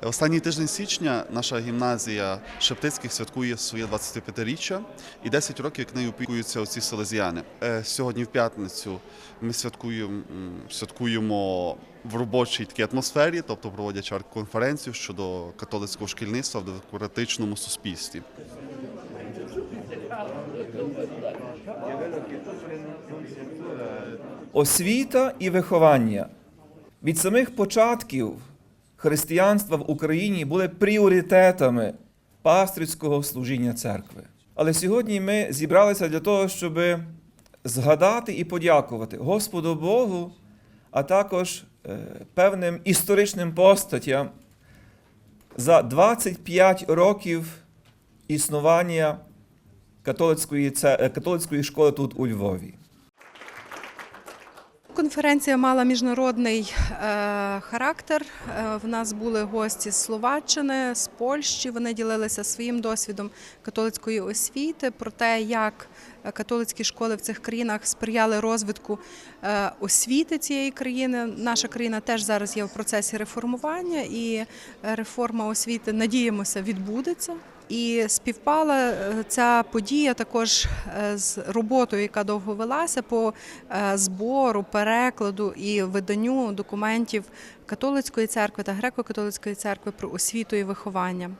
Останній тиждень січня наша гімназія Шептицьких святкує своє 25-річчя і 10 років як нею опікуються оці селезіяни. Е, Сьогодні в п'ятницю ми святкуємо, святкуємо в робочій такій атмосфері, тобто проводячи конференцію щодо католицького шкільництва в демократичному суспільстві. освіта і виховання. Від самих початків християнства в Україні були пріоритетами пастрицького служіння церкви. Але сьогодні ми зібралися для того, щоб згадати і подякувати Господу Богу, а також е, певним історичним постатям за 25 років існування католицької, католицької школи тут у Львові. Конференція мала міжнародний е, характер. Е, в нас були гості з Словаччини, з Польщі. Вони ділилися своїм досвідом католицької освіти про те, як е, католицькі школи в цих країнах сприяли розвитку освіти цієї країни. Наша країна теж зараз є в процесі реформування, і реформа освіти, надіємося, відбудеться. І співпала е, ця подія також е, з роботою, яка довго велася по е, збору, перекладу і виданню документів католицької церкви та греко-католицької церкви про освіту і виховання.